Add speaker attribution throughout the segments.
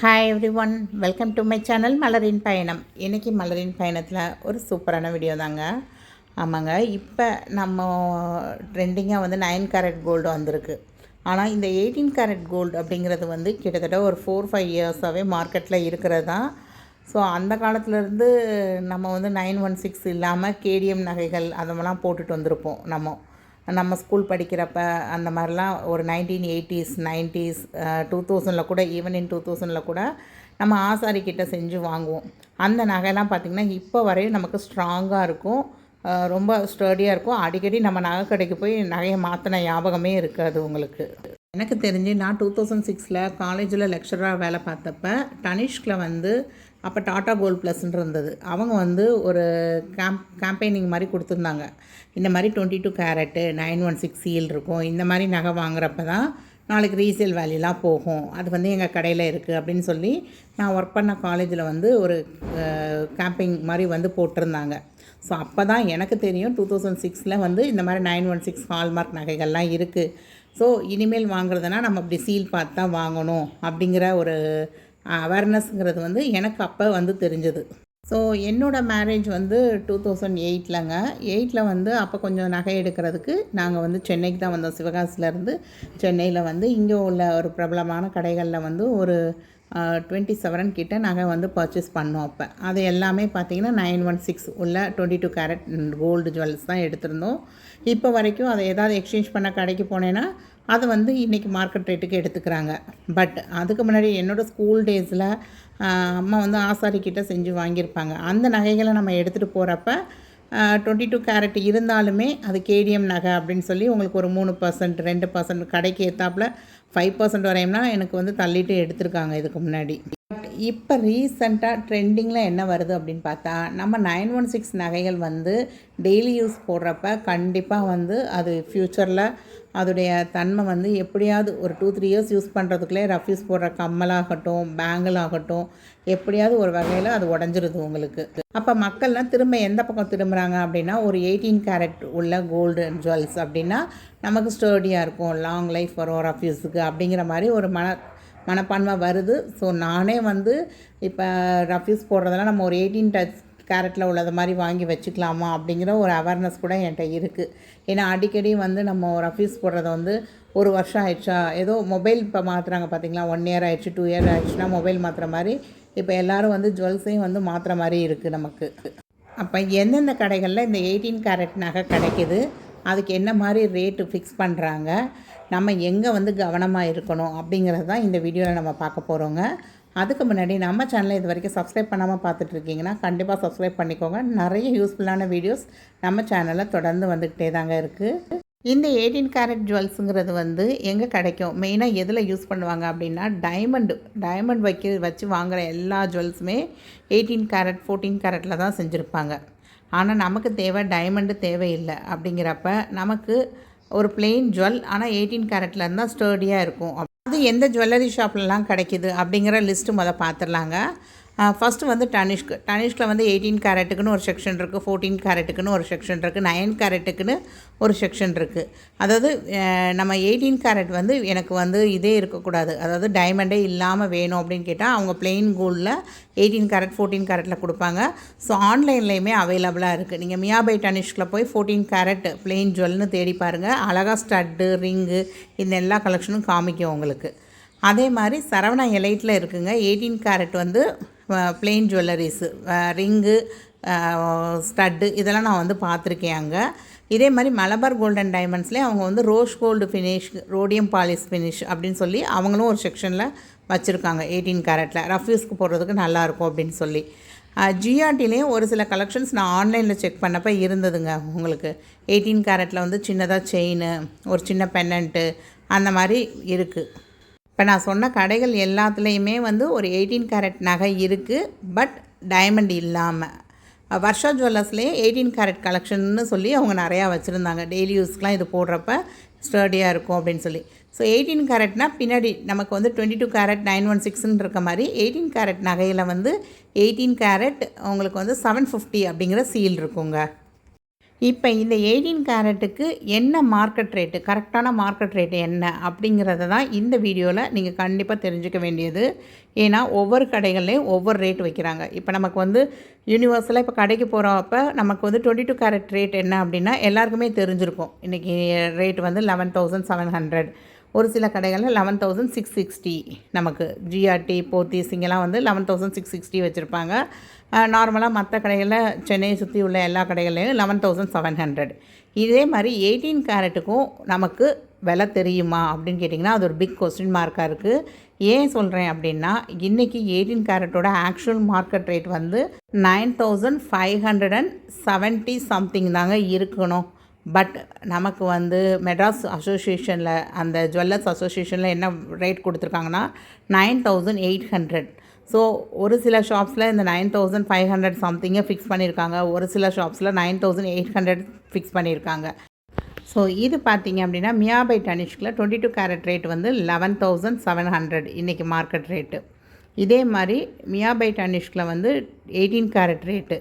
Speaker 1: Hi everyone welcome to my channel மலரின் பயணம் இன்றைக்கி மலரின் பயணத்தில் ஒரு சூப்பரான வீடியோ தாங்க. ஆமாங்க இப்போ நம்ம ட்ரெண்டிங்காக வந்து நைன் கேரட் கோல்டு வந்திருக்கு. ஆனால் இந்த எயிட்டீன் கேரட் கோல்டு அப்படிங்கிறது வந்து கிட்டத்தட்ட ஒரு ஃபோர் ஃபைவ் இயர்ஸாகவே மார்க்கெட்டில் இருக்கிறது தான். ஸோ அந்த காலத்துலேருந்து நம்ம வந்து நைன் ஒன் சிக்ஸ் இல்லாமல் கேடிஎம் நகைகள் அதெல்லாம் போட்டுட்டு வந்திருப்போம் நம்ம. நம்ம ஸ்கூல் படிக்கிறப்ப அந்த மாதிரிலாம் ஒரு நைன்டீன் எயிட்டிஸ் நைன்ட்டீஸ் டூ தௌசண்டில் கூட ஈவன் இன் டூ தௌசண்டில் கூட நம்ம ஆசாரிக்கிட்ட செஞ்சு வாங்குவோம். அந்த நகையெல்லாம் பார்த்திங்கன்னா இப்போ வரையும் நமக்கு ஸ்ட்ராங்காக இருக்கும். ரொம்ப ஸ்டடியாக இருக்கும். அடிக்கடி நம்ம நகை கடைக்கு போய் நகையை மாற்றின ஞாபகமே இருக்காது உங்களுக்கு. எனக்கு தெரிஞ்சு நான் டூ தௌசண்ட் சிக்ஸில் காலேஜில் லெக்சராக வேலை பார்த்தப்ப டனிஷ்கில் வந்து அப்போ டாட்டா கோல்ட் ப்ளஸ்ன்னு இருந்தது அவங்க வந்து ஒரு கேம்ப் கேம்பெயினிங் மாதிரி கொடுத்துருந்தாங்க. இந்த மாதிரி twenty two carat nine one six seal இருக்கும் இந்த மாதிரி நகை வாங்குறப்ப தான் நாளைக்கு ரீசேல் வேல்யூலாம் போகும். அது வந்து எங்கள் கடையில் இருக்குது அப்படின்னு சொல்லி நான் ஒர்க் பண்ண காலேஜில் வந்து ஒரு கேம்பிங் மாதிரி வந்து போட்டிருந்தாங்க. ஸோ அப்போ தான் எனக்கு தெரியும் டூ தௌசண்ட் சிக்ஸில் வந்து இந்த மாதிரி நைன் ஒன் சிக்ஸ் ஹால்மார்க் நகைகள்லாம் இருக்குது ஸோ இனிமேல் வாங்குறதுனா நம்ம அப்படி சீல் பார்த்து தான் வாங்கணும் அப்படிங்கிற ஒரு அவேர்னஸ்ங்கிறது வந்து எனக்கு அப்போ வந்து தெரிஞ்சது. ஸோ என்னோடய மேரேஜ் வந்து டூ தௌசண்ட் எயிட்லங்க எயிட்டில் வந்து அப்போ கொஞ்சம் நகை எடுக்கிறதுக்கு நாங்கள் வந்து சென்னைக்கு தான் வந்தோம். சிவகாசிலேருந்து சென்னையில் வந்து இங்கே உள்ள ஒரு பிரபலமான கடைகளில் வந்து ஒரு டுவெண்ட்டி செவன் கிட்டே நகை வந்து பர்ச்சேஸ் பண்ணோம் அப்போ. அது எல்லாமே பார்த்தீங்கன்னா நைன் ஒன் சிக்ஸ் உள்ள twenty two carat gold jewels தான் எடுத்திருந்தோம். இப்போ வரைக்கும் அதை ஏதாவது எக்ஸ்சேஞ்ச் பண்ண கடைக்கு போனேன்னா அதை வந்து இன்றைக்கி மார்க்கெட் ரேட்டுக்கு எடுத்துக்கிறாங்க. பட் அதுக்கு முன்னாடி என்னோடய ஸ்கூல் டேஸில் அம்மா வந்து ஆசாரிக்கிட்ட செஞ்சு வாங்கியிருப்பாங்க. அந்த நகைகளை நம்ம எடுத்துகிட்டு போகிறப்ப டுவெண்ட்டி டூ கேரட் இருந்தாலுமே அது கேடிஎம் நகை அப்படின்னு சொல்லி உங்களுக்கு ஒரு மூணு பர்சன்ட் ரெண்டு பர்சன்ட் கடைக்கு ஏற்றாப்புல ஃபைவ் பர்சன்ட் வரையும்னா எனக்கு வந்து தள்ளிட்டு எடுத்திருக்காங்க இதுக்கு முன்னாடி. பட் இப்போ ரீசண்டாக ட்ரெண்டிங்கில் என்ன வருது அப்படின்னு பார்த்தா நம்ம நைன் ஒன் சிக்ஸ் நகைகள் வந்து டெய்லி யூஸ் போடுறப்ப கண்டிப்பாக வந்து அது ஃப்யூச்சரில் அதோடைய தன்மை வந்து எப்படியாவது ஒரு டூ த்ரீ இயர்ஸ் யூஸ் பண்ணுறதுக்குள்ளே ரஃப் யூஸ் போடுற கம்மலாகட்டும் பேங்கிள் ஆகட்டும் எப்படியாவது ஒரு வகையில் அது உடஞ்சிருது உங்களுக்கு. அப்போ மக்கள்லாம் திரும்ப எந்த பக்கம் திரும்புகிறாங்க அப்படின்னா ஒரு எயிட்டீன் கேரட் உள்ள கோல்டு ஜுவல்ஸ் அப்படின்னா நமக்கு ஸ்டோடியாக இருக்கும். லாங் லைஃப் வரும் ரஃப் யூஸுக்கு அப்படிங்கிற மாதிரி ஒரு மன மனப்பான்மை வருது. ஸோ நானே வந்து இப்போ ரஃப்யூஸ் போடுறதெல்லாம் நம்ம ஒரு எயிட்டீன் டச் கேரட்டில் உள்ளது மாதிரி வாங்கி வச்சுக்கலாமா அப்படிங்கிற ஒரு அவேர்னஸ் கூட என்கிட்ட இருக்குது ஏன்னா அடிக்கடி வந்து நம்ம ஒரு அஃபீஸ் போடுறத வந்து ஒரு வருஷம் ஆயிடுச்சா? ஏதோ மொபைல் இப்போ மாற்றுறாங்க பார்த்தீங்களா ஒன் இயர் ஆயிடுச்சு டூ இயர் ஆயிடுச்சுன்னா மொபைல் மாற்றுற மாதிரி இப்போ எல்லோரும் வந்து ஜுவல்ஸையும் வந்து மாற்றுற மாதிரி இருக்குது நமக்கு. அப்போ எந்தெந்த கடைகளில் இந்த எயிட்டீன் கேரட் நகை கிடைக்கிது? அதுக்கு என்ன மாதிரி ரேட்டு ஃபிக்ஸ் பண்ணுறாங்க நம்ம எங்கே வந்து கவனமாக இருக்கணும் அப்படிங்கிறது தான் இந்த வீடியோவில் நம்ம பார்க்க போகிறோங்க அதுக்கு முன்னாடி நம்ம சேனலை இது வரைக்கும் சப்ஸ்கிரைப் பண்ணாமல் பார்த்துட்ருக்கீங்கன்னா கண்டிப்பாக சப்ஸ்கிரைப் பண்ணிக்கோங்க. நிறைய யூஸ்ஃபுல்லான வீடியோஸ் நம்ம சேனலில் தொடர்ந்து வந்துக்கிட்டே தாங்க இருக்குது இந்த எயிட்டீன் கேரட் ஜுவல்ஸுங்கிறது வந்து எங்கே கிடைக்கும்? மெயினாக எதில் யூஸ் பண்ணுவாங்க அப்படின்னா டைமண்டு டைமண்ட் வைக்க வச்சு வாங்குகிற எல்லா ஜுவல்ஸுமே எயிட்டீன் கேரட் ஃபோர்டீன் கேரட்டில் தான் செஞ்சுருப்பாங்க. ஆனால் நமக்கு தேவை டைமண்டு தேவையில்லை அப்படிங்கிறப்ப நமக்கு ஒரு பிளெயின் ஜுவல் ஆனால் எயிட்டீன் கேரட்டில் இருந்தால் ஸ்டர்டியாக இருக்கும். எந்த ஜுவல்லரி ஷாப்லலாம் கிடைக்கிது அப்படிங்கிற லிஸ்ட்டு முதல் பார்த்துடலாங்க. ஃபஸ்ட்டு வந்து டனிஷ்க்கு டனிஷ்கில் வந்து எயிட்டீன் கேரட்டுக்குன்னு ஒரு செக்ஷன் இருக்குது ஃபோர்டீன் கேரட்டுக்குன்னு ஒரு செக்ஷன் இருக்குது நைன் கேரட்டுக்குன்னு ஒரு செக்ஷன் இருக்குது அதாவது நம்ம எயிட்டீன் கேரட் வந்து எனக்கு வந்து இதே இருக்கக்கூடாது. அதாவது டைமண்டே இல்லாமல் வேணும் அப்படின்னு கேட்டால் அவங்க பிளெயின் கோல்டில் எயிட்டீன் கேரட் ஃபோர்டீன் கேரட்டில் கொடுப்பாங்க. ஸோ ஆன்லைன்லேயுமே அவைலபிளாக இருக்குது நீங்கள் மியாபை டனிஷ்கில் போய் ஃபோர்டீன் கேரட் பிளெயின் ஜுவல்னு தேடி பாருங்கள் அழகாக ஸ்டட்டு ரிங்கு இந்த எல்லா கலெக்ஷனும் காமிக்கும் உங்களுக்கு. அதே மாதிரி சரவணா எலைட்டில் இருக்குங்க. எயிட்டீன் கேரட் வந்து பிளெயின் ஜுவல்லரிஸு ரிங்கு ஸ்டட்டு இதெல்லாம் நான் வந்து பார்த்துருக்கேன் அங்கே. இதே மாதிரி மலபார் கோல்டன் டைமண்ட்ஸ்லேயே அவங்க வந்து rose gold finish rhodium polish finish அப்படின்னு சொல்லி அவங்களும் ஒரு செக்ஷனில் வச்சுருக்காங்க எயிட்டீன் கேரட்டில் ரஃப்யூஸ்க்கு போடுறதுக்கு நல்லாயிருக்கும் அப்படின்னு சொல்லி. ஜிஆர்டிலேயும் ஒரு சில கலெக்ஷன்ஸ் நான் ஆன்லைனில் செக் பண்ணப்போ இருந்ததுங்க உங்களுக்கு. எயிட்டீன் கேரட்டில் வந்து சின்னதாக செயின் ஒரு சின்ன பென்னண்ட்டு அந்த மாதிரி இருக்குது இப்போ நான் சொன்ன கடைகள் எல்லாத்துலேயுமே வந்து ஒரு எயிட்டீன் கேரட் நகை இருக்குது பட் டைமண்ட் இல்லாமல் வர்ஷா ஜுவல்லர்ஸ்லேயே எயிட்டீன் கேரட் கலெக்ஷன்னு சொல்லி அவங்க நிறையா வச்சுருந்தாங்க. டெய்லி யூஸ்க்கெலாம் இது போடுறப்ப ஸ்டர்டியாக இருக்கும் அப்படின்னு சொல்லி. ஸோ எயிட்டீன் கேரட்னால் பின்னாடி நமக்கு வந்து twenty two carat nine one சிக்ஸ்ன்னு இருக்க மாதிரி எயிட்டீன் கேரட் நகையில் வந்து எயிட்டீன் கேரட் உங்களுக்கு வந்து செவன் ஃபிஃப்டி அப்படிங்கிற சீல் இருக்குங்க. இப்போ இந்த எயிட்டீன் கேரட்டுக்கு என்ன மார்க்கெட் ரேட்டு கரெக்டான மார்க்கெட் ரேட்டு என்ன அப்படிங்கிறத தான் இந்த வீடியோவில் நீங்கள் கண்டிப்பாக தெரிஞ்சுக்க வேண்டியது. ஏன்னா ஒவ்வொரு கடைகள்லேயும் ஒவ்வொரு ரேட் வைக்கிறாங்க. இப்போ நமக்கு வந்து யூனிவர்ஸலாக இப்போ கடைக்கு போகிறப்ப நமக்கு வந்து டுவெண்ட்டி டூ கேரட் ரேட் என்ன அப்படின்னா எல்லாருக்குமே தெரிஞ்சிருக்கும். இன்றைக்கி ரேட் வந்து லெவன் தௌசண்ட் செவன் ஹண்ட்ரட் ஒரு சில கடைகளில் லெவன் தௌசண்ட் சிக்ஸ் சிக்ஸ்டி நமக்கு ஜிஆர்டி போத்தீஸ் இங்கெல்லாம் வந்து லெவன் தௌசண்ட் சிக்ஸ் சிக்ஸ்டி வச்சுருப்பாங்க. நார்மலாக மற்ற கடைகளில் சென்னையை சுற்றி உள்ள எல்லா கடைகள்லையும் லெவன் தௌசண்ட் செவன் ஹண்ட்ரட் இதே மாதிரி எயிட்டீன் கேரட்டுக்கும் நமக்கு விலை தெரியுமா அப்படின்னு கேட்டிங்கன்னா அது ஒரு பிக் கொஸ்டின் மார்க்காக இருக்குது ஏன் சொல்கிறேன் அப்படின்னா இன்றைக்கி எயிட்டீன் கேரட்டோட ஆக்சுவல் மார்க்கெட் ரேட் வந்து nine thousand five hundred and seventy something தாங்க இருக்கணும். பட் நமக்கு வந்து மெட்ராஸ் அசோசியேஷனில் அந்த ஜுவல்லர்ஸ் அசோசியேஷனில் என்ன ரேட் கொடுத்துருக்காங்கன்னா nine thousand eight hundred so ஒரு சில ஷாப்ஸில் இந்த நைன் தௌசண்ட் ஃபைவ் ஹண்ட்ரட் சம்திங்கை ஃபிக்ஸ் பண்ணியிருக்காங்க. ஒரு சில ஷாப்ஸில் nine thousand eight hundred fix பண்ணியிருக்காங்க. ஸோ இது பார்த்தீங்க அப்படின்னா மியாபை டனிஷ்கில் டுவெண்ட்டி டூ கேரட் ரேட் வந்து லெவன் தௌசண்ட் செவன் ஹண்ட்ரட் இன்றைக்கி மார்க்கெட் ரேட்டு இதே மாதிரி மியாபை டனிஷ்கில் வந்து எயிட்டீன் கேரட் ரேட்டு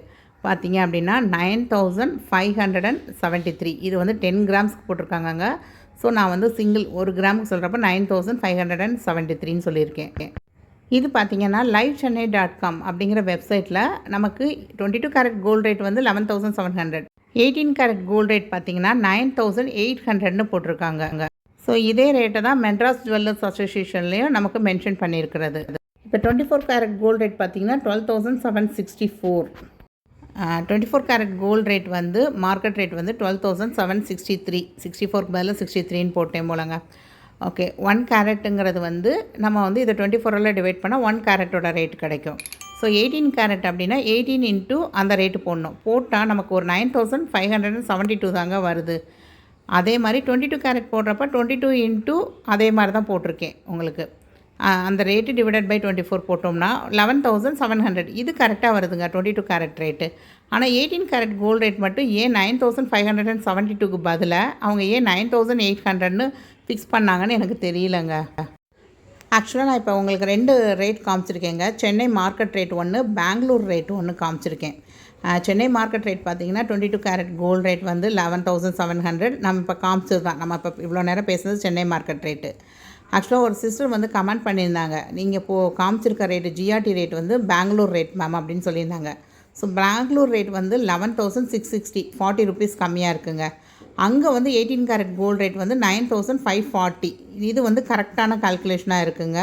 Speaker 1: பார்த்தீங்க அப்படின்னா nine thousand five hundred and seventy three. இது வந்து டென் கிராம்ஸ்க்கு போட்டிருக்காங்கங்க. ஸோ நான் வந்து சிங்கிள் ஒரு கிராமுக்கு சொல்கிறப்ப nine thousand five hundred and seventy த்ரீன்னு சொல்லியிருக்கேன். இது பார்த்தீங்கன்னா லைவ் சென்னை டாட் காம் அப்படிங்கிற வெப்சைட்டில் நமக்கு twenty two carat gold rate வந்து eleven thousand seven hundred. Eighteen carat gold rate பார்த்திங்கன்னா நைன் தௌசண்ட் எயிட் ஹண்ட்ரட்னு போட்டிருக்காங்க ஸோ இதே ரேட்டை தான் மெட்ராஸ் ஜுவல்லர்ஸ் அசோசியேஷன்லேயும் நமக்கு மென்ஷன் பண்ணியிருக்கிறது. இப்போ twenty four carat gold rate பார்த்தீங்கன்னா twelve thousand seven sixty four. Twenty four carat gold rate வந்து மார்க்கெட் ரேட் வந்து twelve thousand seven sixty three sixty four பதில் சிக்ஸ்டி த்ரீன்னு போட்டேன் போலங்க. ஓகே ஒன் கேரட்டுங்கிறது வந்து நம்ம வந்து இதை டுவெண்ட்டி ஃபோரில் டிவைட் பண்ணால் ஒன் கேரட்டோட ரேட் கிடைக்கும். ஸோ எயிட்டீன் கேரட் அப்படின்னா எயிட்டீன் இன்ட்டு அந்த ரேட்டு போடணும். போட்டால் நமக்கு ஒரு nine thousand five hundred and seventy two தாங்க வருது. அதே மாதிரி டுவெண்ட்டி டூ கேரட் போடுறப்ப டுவெண்ட்டி டூ இன்ட்டு அதே மாதிரி தான் போட்டிருக்கேன் உங்களுக்கு. அந்த rate divided by twenty four போட்டோம்னா லெவன் தௌசண்ட் செவன் ஹண்ட்ரட் இது கரெக்டாக வருதுங்க டுவெண்ட்டி டூ கேரட் ரேட்டு ஆனால் எயிட்டீன் கேரட் கோல்டு ரேட் மட்டும் ஏன் nine thousand five hundred and seventy டூக்கு பதிலாக அவங்க ஏன் நைன் தௌசண்ட் எயிட் ஹண்ட்ரட்னு ஃபிக்ஸ் பண்ணாங்கன்னு எனக்கு தெரியலங்க. ஆக்சுவலாக நான் இப்போ உங்களுக்கு ரெண்டு ரேட் காமிச்சிருக்கேங்க. சென்னை மார்க்கெட் ரேட் ஒன்று பெங்களூர் ரேட் ஒன்று காமிச்சிருக்கேன். சென்னை மார்க்கெட் ரேட் பார்த்தீங்கன்னா twenty two carat gold rate வந்து லெவன் தௌசண்ட் செவன் ஹண்ட்ரட் நம்ம இப்போ காமிச்சது தான் நம்ம இப்போ இவ்வளோ நேரம் பேசுனது சென்னை மார்க்கெட் ரேட்டு ஆக்சுவலாக ஒரு சிஸ்டர் வந்து கமெண்ட் பண்ணியிருந்தாங்க. நீங்கள் இப்போது காமிச்சிருக்க ரேட்டு ஜிஆர்டி ரேட் வந்து பெங்களூர் ரேட் மேம் அப்படின்னு சொல்லியிருந்தாங்க. ஸோ பெங்களூர் ரேட் வந்து eleven thousand six sixty forty rupees கம்மியாக இருக்குங்க. அங்கே வந்து எயிட்டீன் கேரட் கோல்டு ரேட் வந்து நைன் தௌசண்ட் ஃபைவ் ஃபார்ட்டி இது வந்து கரெக்டான கால்குலேஷனாக இருக்குங்க.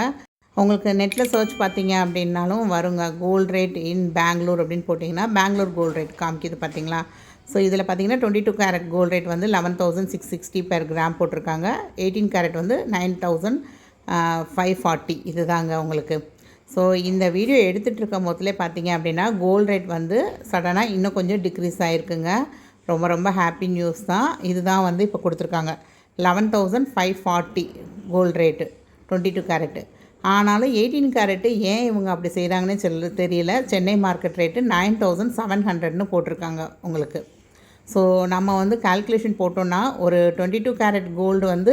Speaker 1: உங்களுக்கு நெட்டில் சர்ச் பார்த்தீங்க அப்படின்னாலும் வருங்க. கோல்டு ரேட் இன் பெங்களூர் அப்படின்னு போட்டிங்கன்னா பெங்களூர் கோல்டு ரேட் காமிக்கிது பார்த்தீங்களா? ஸோ இதில் பார்த்தீங்கன்னா twenty two carat gold rate வந்து eleven thousand six sixty per gram போட்டிருக்காங்க. எயிட்டீன் கேரட் வந்து நைன் தௌசண்ட் ஃபைவ் ஃபார்ட்டி இது தாங்க உங்களுக்கு. ஸோ இந்த வீடியோ எடுத்துகிட்டு இருக்கும் பார்த்தீங்க அப்படின்னா கோல்ட் ரேட் வந்து சடனாக இன்னும் கொஞ்சம் டிக்ரீஸ் ஆகிருக்குங்க ரொம்ப ரொம்ப ஹாப்பி நியூஸ் தான். இதுதான் வந்து இப்போ கொடுத்துருக்காங்க. Eleven thousand five forty gold rate twenty two carat ஆனாலும் எயிட்டீன் கேரட்டு ஏன் இவங்க அப்படி செய்கிறாங்கன்னு சொல்ல தெரியல. Chennai market rate nine thousand seven ஹண்ட்ரட்னு போட்டிருக்காங்க உங்களுக்கு. ஸோ நம்ம வந்து கால்குலேஷன் போட்டோன்னா ஒரு டுவெண்ட்டி டூ கேரட் கோல்டு வந்து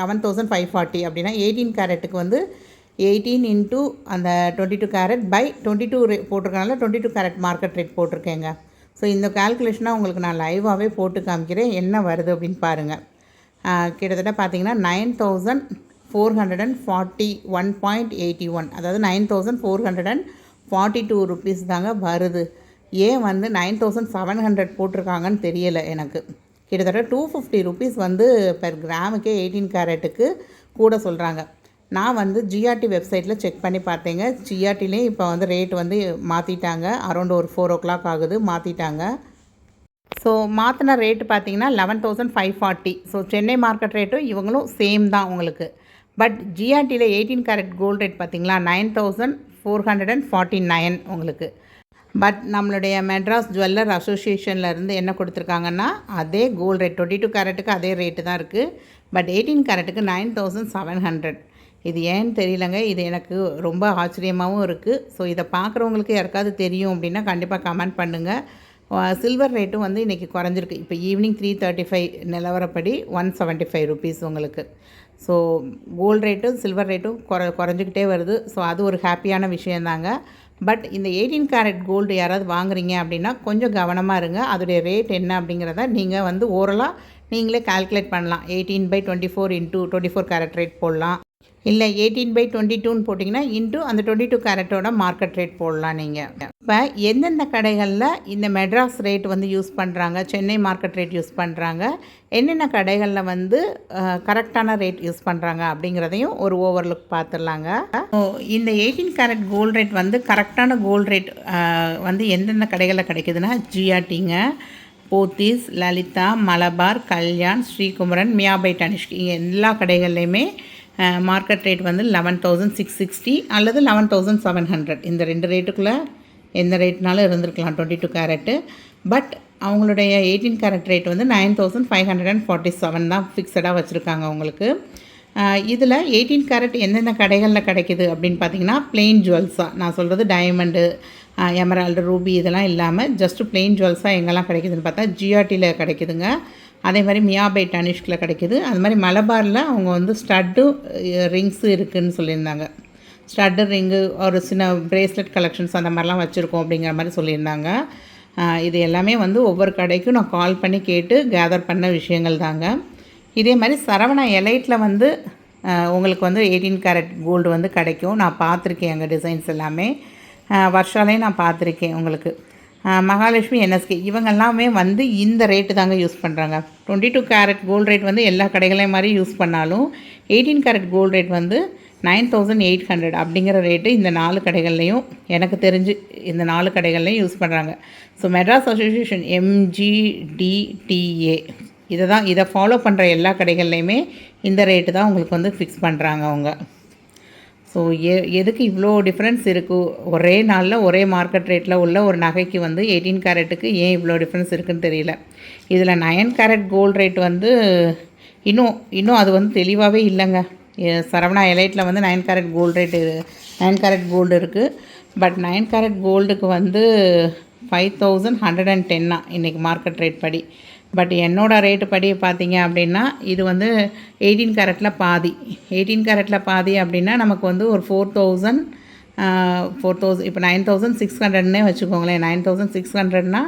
Speaker 1: லெவன் தௌசண்ட் ஃபைவ் ஃபார்ட்டி அப்படின்னா எயிட்டீன் கேரட்டுக்கு வந்து எயிட்டீன் இன்ட்டு அந்த twenty two carat by twenty two ray போட்டிருக்கனால twenty two carat market rate போட்டிருக்கேங்க. So இந்த கால்குலேஷனாக உங்களுக்கு நான் லைவாகவே போட்டு காமிக்கிறேன் என்ன வருது அப்படின்னு பாருங்கள் கிட்டத்தட்ட பார்த்தீங்கன்னா nine thousand four hundred and forty one point eighty one அதாவது nine thousand four hundred and forty two rupees தாங்க வருது. ஏன் வந்து நைன் தௌசண்ட் செவன் ஹண்ட்ரட் போட்டிருக்காங்கன்னு தெரியலை எனக்கு. கிட்டத்தட்ட டூ ஃபிஃப்டி ருபீஸ் வந்து பெர் கிராமுக்கே எயிட்டீன் கேரட்டுக்கு கூட சொல்கிறாங்க நான் வந்து ஜிஆர்டி வெப்சைட்டில் செக் பண்ணி பார்த்தேங்க. ஜிஆர்டிலையும் இப்போ வந்து ரேட் வந்து மாற்றிட்டாங்க அரௌண்ட் ஒரு ஃபோர் ஓ கிளாக் ஆகுது. மாற்றிட்டாங்க ஸோ மாற்றின ரேட்டு பார்த்தீங்கன்னா eleven thousand five forty so Chennai market ரேட்டும் இவங்களும் சேம் தான் உங்களுக்கு. பட் ஜிஆர்டியில் எயிட்டீன் கேரட் கோல்டு ரேட் பார்த்தீங்களா? Nine thousand four hundred and forty nine உங்களுக்கு. பட் நம்மளுடைய மெட்ராஸ் ஜுவல்லர் அசோசியேஷன்லேருந்து என்ன கொடுத்துருக்காங்கன்னா அதே கோல்டு ரேட் டுவெண்ட்டி டூ கேரட்டுக்கு அதே ரேட்டு தான் இருக்குது பட் எயிட்டீன் கேரட்டுக்கு நைன் தௌசண்ட் செவன் ஹண்ட்ரட் இது ஏன்னு தெரியலங்க? இது எனக்கு ரொம்ப ஆச்சரியமாகவும் இருக்குது ஸோ இதை பார்க்குறவங்களுக்கு யாருக்காவது தெரியும் அப்படின்னா கண்டிப்பாக கமெண்ட் பண்ணுங்கள் சில்வர் ரேட்டும் வந்து இன்றைக்கி குறைஞ்சிருக்கு. இப்போ ஈவினிங் த்ரீ தேர்ட்டி ஃபைவ் நிலவரப்படி ஒன் செவன்ட்டி ஃபைவ் ருபீஸ் உங்களுக்கு ஸோ கோல்டு ரேட்டும் சில்வர் ரேட்டும் குறை குறைஞ்சிக்கிட்டே வருது. ஸோ அது ஒரு ஹாப்பியான விஷயந்தாங்க பட் இந்த எயிட்டீன் கேரட் கோல்டு யாராவது வாங்குறீங்க அப்படின்னா கொஞ்சம் கவனமாக இருங்க. அதோடைய ரேட் என்ன அப்படிங்கிறத நீங்கள் வந்து ஓரலாக நீங்களே கால்குலேட் பண்ணலாம். Eighteen by twenty four into twenty four carat rate போடலாம். இல்லை எயிட்டீன் பை டுவெண்ட்டி டூன்னு போட்டிங்கன்னா இன்ட்டு அந்த டுவெண்ட்டி டூ கேரட்டோட மார்க்கெட் ரேட் போடலாம் நீங்கள் இப்போ எந்தெந்த கடைகளில் இந்த மெட்ராஸ் ரேட் வந்து யூஸ் பண்ணுறாங்க சென்னை மார்க்கெட் ரேட் யூஸ் பண்ணுறாங்க என்னென்ன கடைகளில் வந்து கரெக்டான ரேட் யூஸ் பண்ணுறாங்க அப்படிங்கிறதையும் ஒரு ஓவர்லுக் பார்த்துடலாங்க. இந்த எயிட்டீன் கேரட் கோல்ட் ரேட் வந்து கரெக்டான கோல்டு ரேட் வந்து எந்தெந்த கடைகளில் கிடைக்குதுன்னா ஜிஆர்டிங்க போத்தீஸ் லலிதா மலபார் கல்யாண் ஸ்ரீகுமரன் மியாபை டனிஷ்க் இங்கே எல்லா கடைகள்லையுமே மார்க்கெட் ரேட் வந்து லெவன் தௌசண்ட் சிக்ஸ் சிக்ஸ்டி அல்லது லெவன் தௌசண்ட் செவன் ஹண்ட்ரட் இந்த ரெண்டு ரேட்டுக்குள்ளே எந்த ரேட்னாலும் இருந்திருக்கலாம் டுவெண்ட்டி டூ கேரட்டு பட் அவங்களுடைய எயிட்டீன் கேரட் ரேட் வந்து nine thousand five hundred and forty seven தான் ஃபிக்ஸடாக வச்சுருக்காங்க அவங்களுக்கு. இதில் எயிட்டீன் கேரட் எந்தெந்த கடைகளில் கிடைக்கிது அப்படின்னு பார்த்தீங்கன்னா பிளெயின் ஜுவல்ஸாக நான் சொல்கிறது டைமண்டு எமரால்டு ரூபி இதெல்லாம் இல்லாமல் ஜஸ்ட்டு பிளெயின் ஜுவல்ஸாக எங்கெல்லாம் கிடைக்குதுன்னு பார்த்தா ஜிஆர்டியில் கிடைக்குதுங்க. அதே மாதிரி மியாபை டனிஷ்கில் கிடைக்கிது. அது மாதிரி மலபாரில் அவங்க வந்து ஸ்டட்டு ரிங்ஸு இருக்குதுன்னு சொல்லியிருந்தாங்க. ஸ்டட்டர் ரிங்கு ஒரு சின்ன ப்ரேஸ்லெட் கலெக்ஷன்ஸ் அந்த மாதிரிலாம் வச்சுருக்கோம் அப்படிங்கிற மாதிரி சொல்லியிருந்தாங்க. இது எல்லாமே வந்து ஒவ்வொரு கடைக்கும் நான் கால் பண்ணி கேட்டு கேதர் பண்ண விஷயங்கள் தாங்க. இதே மாதிரி சரவணா எலைட்டில் வந்து உங்களுக்கு வந்து எயிட்டீன் கேரட் கோல்டு வந்து கிடைக்கும். நான் பார்த்துருக்கேன் எங்கள் டிசைன்ஸ் எல்லாமே. வருஷாலையும் நான் பார்த்துருக்கேன் உங்களுக்கு. மகாலட்சுமி என்எஸ்கே இவங்க எல்லாமே வந்து இந்த ரேட்டு தாங்க யூஸ் பண்ணுறாங்க twenty two carat gold rate வந்து எல்லா கடைகளையும் மாதிரி யூஸ் பண்ணாலும் எயிட்டீன் கேரட் கோல்டு ரேட் வந்து நைன் தௌசண்ட் எயிட் ஹண்ட்ரட் அப்படிங்கிற ரேட்டு இந்த நாலு கடைகள்லையும் எனக்கு தெரிஞ்சு இந்த நாலு கடைகள்லையும் யூஸ் பண்ணுறாங்க ஸோ மெட்ராஸ் அசோசியேஷன் எம்ஜிடிடிஏ இதை தான் இதை ஃபாலோ பண்ணுற எல்லா கடைகள்லையுமே இந்த ரேட்டு தான் உங்களுக்கு வந்து ஃபிக்ஸ் பண்ணுறாங்க அவங்க. ஸோ எ எதுக்கு இவ்வளோ டிஃப்ரென்ஸ் இருக்குது ஒரே நாளில் ஒரே மார்க்கெட் ரேட்டில் உள்ள ஒரு நகைக்கு வந்து எயிட்டீன் கேரட்டுக்கு ஏன் இவ்வளோ டிஃப்ரென்ஸ் இருக்குதுன்னு தெரியல. இதில் நயன் கேரட் கோல்டு ரேட் வந்து இன்னும் இன்னும் அது வந்து தெளிவாகவே இல்லைங்க. சரவணா எலைட்டில் வந்து nine carat gold rate nine carat gold இருக்குது பட் நைன் கேரட் கோல்டுக்கு வந்து ஃபைவ் தௌசண்ட் ஹண்ட்ரட் அண்ட் டென்னா இன்றைக்கி மார்க்கெட் ரேட் படி. பட் என்னோடய ரேட்டு படி பார்த்தீங்க அப்படின்னா இது வந்து எயிட்டீன் கேரட்டில் பாதி. எயிட்டீன் கேரட்டில் பாதி அப்படின்னா நமக்கு வந்து ஒரு ஃபோர் தௌசண்ட் ஃபோர் தௌசண்ட் இப்போ நைன் தௌசண்ட் சிக்ஸ் ஹண்ட்ரட்னே வச்சுக்கோங்களேன். நைன் தௌசண்ட் சிக்ஸ் ஹண்ட்ரட்னா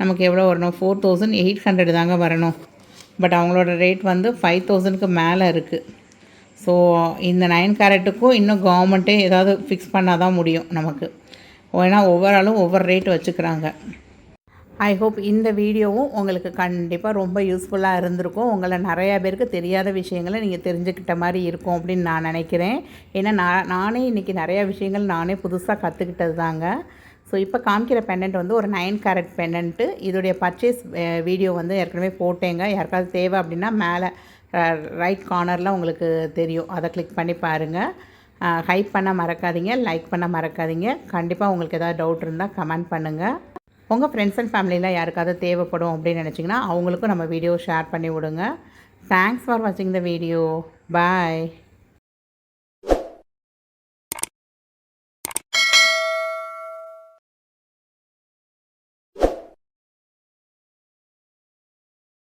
Speaker 1: நமக்கு எவ்வளோ வரணும்? ஃபோர் தௌசண்ட் எயிட் ஹண்ட்ரட் தாங்க வரணும். பட் அவங்களோட ரேட் வந்து ஃபைவ் தௌசண்ட்க்கு மேலே இருக்குது ஸோ இந்த நைன் கேரட்டுக்கும் இன்னும் கவர்மெண்ட்டே ஏதாவது ஃபிக்ஸ் பண்ணால் தான் முடியும் நமக்கு. ஏன்னா ஒவ்வொரு ஆளும் ஒவ்வொரு ரேட் வச்சுக்கிறாங்க. ஐ ஹோப் இந்த வீடியோவும் உங்களுக்கு கண்டிப்பாக ரொம்ப யூஸ்ஃபுல்லாக இருந்திருக்கும். உங்களை நிறையா பேருக்கு தெரியாத விஷயங்களை நீங்கள் தெரிஞ்சுக்கிட்ட மாதிரி இருக்கும் அப்படின்னு நான் நினைக்கிறேன். ஏன்னா நான் நானே இன்றைக்கி நிறையா விஷயங்கள் நானே புதுசாக கற்றுக்கிட்டது தாங்க. ஸோ இப்போ காமிக்கிற பெண்டன்ட் வந்து ஒரு நைன் கேரட் பெண்டன்ட்டு இதோடைய பர்ச்சேஸ் வீடியோ வந்து ஏற்கனவே போட்டேங்க. யாருக்காவது தேவை அப்படின்னா மேலே ரைட் கார்னரில் உங்களுக்கு தெரியும். அதை கிளிக் பண்ணி பாருங்கள் ஹைப் பண்ண மறக்காதீங்க லைக் பண்ண மறக்காதீங்க. கண்டிப்பாக உங்களுக்கு ஏதாவது டவுட் இருந்தால் கமெண்ட் பண்ணுங்கள் உங்கள் ஃப்ரெண்ட்ஸ் அண்ட் ஃபேமிலியில் யாருக்காவது தேவைப்படும் அப்படின்னு நினச்சிங்கன்னா அவங்களுக்கும் நம்ம வீடியோ ஷேர் பண்ணி விடுங்க. தேங்க்ஸ் ஃபார் வாட்சிங் த வீடியோ பாய்